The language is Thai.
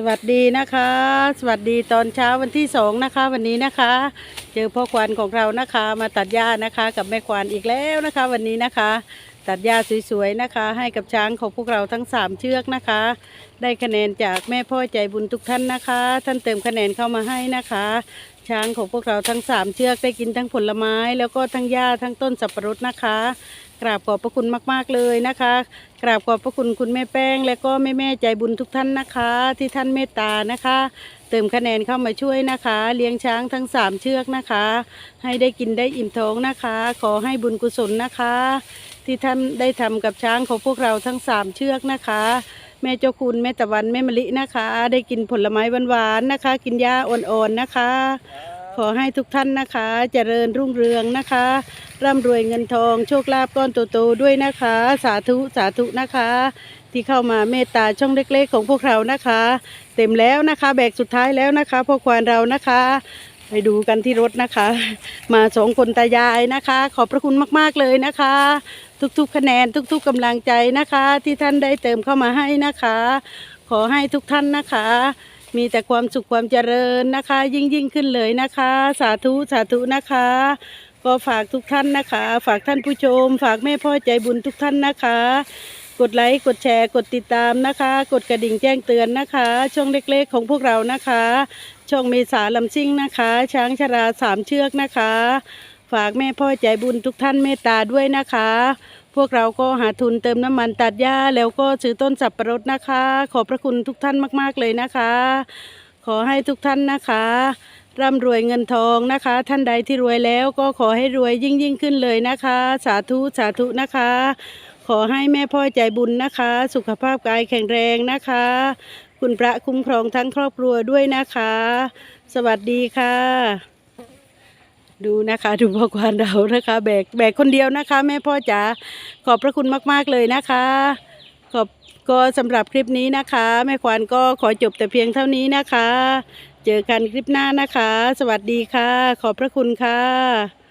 สวัสดีนะคะ สวัสดีตอนเช้าวันที่สองนะคะ วันนี้นะคะ เจอพ่อควานของเรานะคะ มาตัดหญ้านะคะ กับแม่ควานอีกแล้วนะคะ วันนี้นะคะ ตัดหญ้าสวยๆนะคะ ให้กับช้างของพวกเราทั้งสามเชือกนะคะ ได้คะแนนจากแม่พ่อใจบุญทุกท่านนะคะ ท่านเติมคะแนนเข้ามาให้นะคะ ช้างของพวกเราทั้งสามเชือกได้กินทั้งผลไม้ แล้วก็ทั้งหญ้าทั้งต้นสับปะรดนะคะกราบขอบพระคุณมาก ๆ เลยนะคะ กราบขอบพระคุณคุณแม่แป้ง และก็แม่แม่ใจบุญทุกท่านนะคะ ที่ท่านเมตตานะคะ เติมคะแนนเข้ามาช่วยนะคะ เลี้ยงช้างทั้งสามเชือกนะคะ ให้ได้กินได้อิ่มท้องนะคะ ขอให้บุญกุศลนะคะ ที่ท่านได้ทำกับช้างของพวกเราทั้งสามเชือกนะคะ แม่เจ้าคุณแม่ตะวันแม่มะลินะคะ ได้กินผลไม้หวานๆนะคะ กินหญ้าอ่อนๆนะคะ ขอให้ทุกท่านนะคะ เจริญรุ่งเรืองนะคะ ร่ำรวยเงินทองโชคลาภก้อนโตๆด้วยนะคะ สาธุสาธุนะคะ ที่เข้ามาเมตตาช่องเล็กๆ ของพวกเรานะคะ เต็มแล้วนะคะ แบกสุดท้ายแล้วนะคะพ่อควานเรานะคะ ไปดูกันที่รถนะคะ มาสองคนตายายนะคะ ขอบพระคุณมากๆเลยนะคะ ทุกๆคะแนนทุกๆกำลังใจนะคะ ที่ท่านได้เติมเข้ามาให้นะคะ ขอให้ทุกท่านนะคะ มีแต่ความสุขความเจริญนะคะ ยิ่งยิ่งขึ้นเลยนะคะ สาธุสาธุนะคะ ก็ฝากทุกท่านนะคะ ฝากท่านผู้ชม ฝากแม่พ่อใจบุญทุกท่านนะคะ กดไลค์ กดแชร์ กดติดตามนะคะ กดกระดิ่งแจ้งเตือนนะคะ ช่องเล็กๆของพวกเรานะคะ ช่องเมษาลำซิ่งนะคะ ช้างชราสามเชือกนะคะ ฝากแม่พ่อใจบุญทุกท่านเมตตาด้วยนะคะ พวกเราก็หาทุนเติมน้ำมันตัดหญ้าแล้วก็ซื้อต้นสับปะรดนะคะ ขอบพระคุณทุกท่านมากๆเลยนะคะ ขอให้ทุกท่านนะคะร่ำรวยเงินทองนะคะ ท่านใดที่รวยแล้วก็ขอให้รวยยิ่งยิ่งขึ้นเลยนะคะ สาธุสาธุนะคะ ขอให้แม่พ่อใจบุญนะคะ สุขภาพกายแข็งแรงนะคะ คุณพระคุ้มครองทั้งครอบครัวด้วยนะคะ สวัสดีค่ะ ดูนะคะดูพ่อควานเรานะคะ แบกแบกคนเดียวนะคะ แม่พ่อจ๋าขอบพระคุณมาก ๆ เลยนะคะ ขอบก็สำหรับคลิปนี้นะคะ แม่ควานก็ขอจบแต่เพียงเท่านี้นะคะ เจอกันคลิปหน้านะคะ สวัสดีค่ะ ขอบพระคุณค่ะ